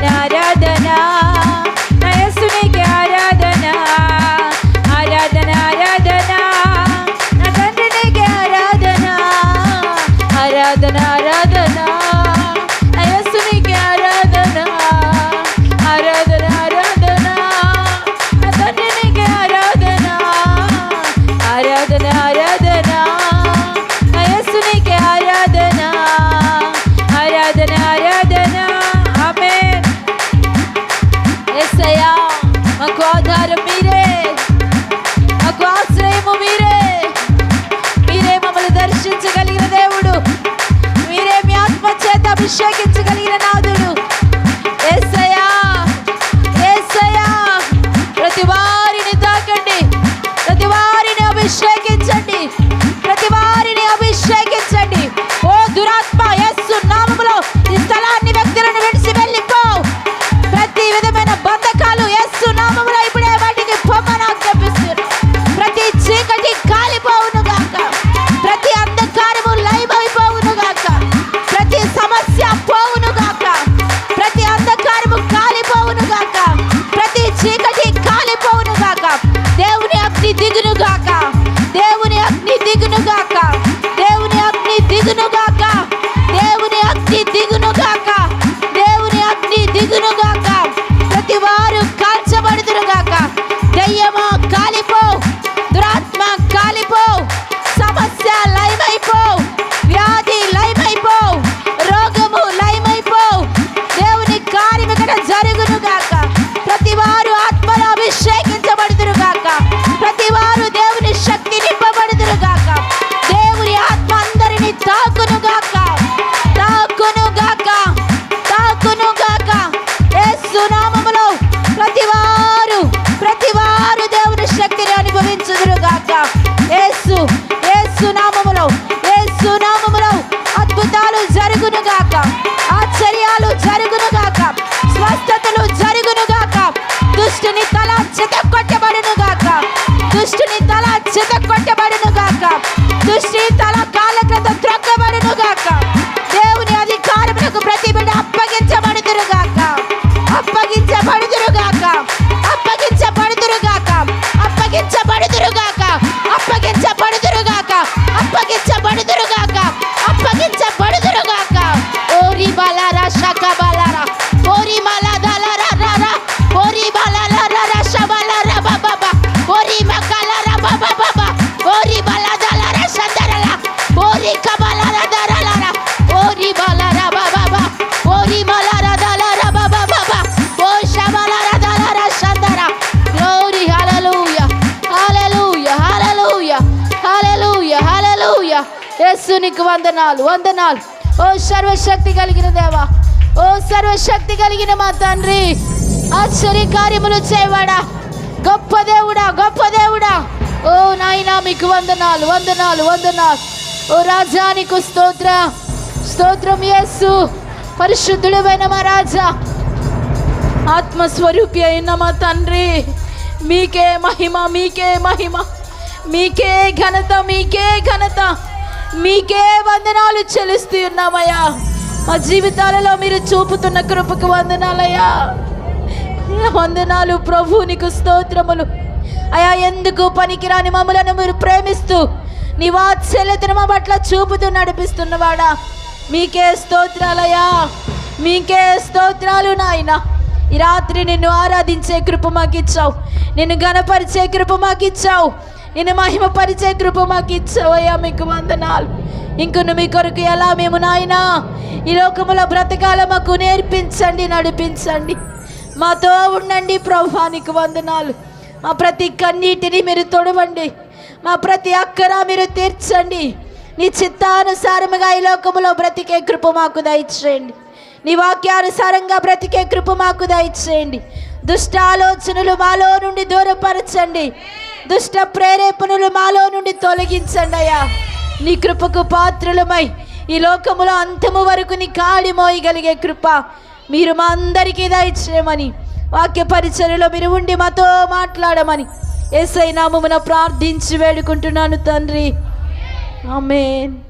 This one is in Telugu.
Yeah. వందనాలు వందనాలు. ఓ సర్వశక్తి కలిగిన దేవా ఓ సర్వశక్తి కలిగిన మా తండ్రి. ఆశ్చర్య కార్యములు చేయవాడా. గొప్ప దేవుడా గొప్ప దేవుడా. ఓ నాయనా మీకు వందనాలు వందనాలు వందనాలు. ఓ రాజానికి స్తోత్ర స్తోత్రం యేసు. పరిశుద్ధుడమైన మా రాజా. ఆత్మస్వరూపి అయిన మా తండ్రి. మీకే మహిమ మీకే మహిమ. మీకే ఘనత మీకే ఘనత. మీకే వందనాలు చెల్లిస్తూ ఉన్నామయ్యా. మా జీవితాలలో మీరు చూపుతున్న కృపకు వందనాలయ్యా. వందనాలు ప్రభు నీకు స్తోత్రములు. అయా ఎందుకు పనికిరాని మమ్మలను మీరు ప్రేమిస్తూ నీ వాత్సల్యతను మా పట్ల చూపుతూ నడిపిస్తున్నవాడా? మీకే స్తోత్రాలయ్యా. మీకే స్తోత్రాలు నాయన. ఈ రాత్రి నిన్ను ఆరాధించే కృప మాకిచ్చావు. నిన్ను గణపరిచే కృప మాకిచ్చావు. నిన్ను మహిమపరిచే కృప మాకు ఇచ్చావు మీకు వందనాలు. ఇంకొన్ని మీ కొరకు ఎలా మేము నాయనా ఈ లోకములో బ్రతకాల మాకు నేర్పించండి నడిపించండి. మాతో ఉండండి ప్రభానికి వందనాలు. మా ప్రతి కన్నీటిని మీరు తొడవండి. మా ప్రతి అక్కర మీరు తీర్చండి. నీ చిత్తానుసారముగా ఈ లోకములో బ్రతికే కృప మాకు దయచేయండి. నీ వాక్యానుసారంగా బ్రతికే కృప మాకు దయచేయండి. దుష్ట ఆలోచనలు మాలో నుండి దూరపరచండి. దుష్ట ప్రేరేపణలు మాలో నుండి తొలగించండి అయ్యా. నీ కృపకు పాత్రులమై ఈ లోకములో అంతము వరకు నీ కాడి మోయగలిగే కృప మీరు మా అందరికీ దయచేయమని వాక్య పరిచర్యలో మీరు ఉండి మాతో మాట్లాడమని ఎస్ఐ నామమున ప్రార్థించి వేడుకుంటున్నాను తండ్రి. ఆమెన్.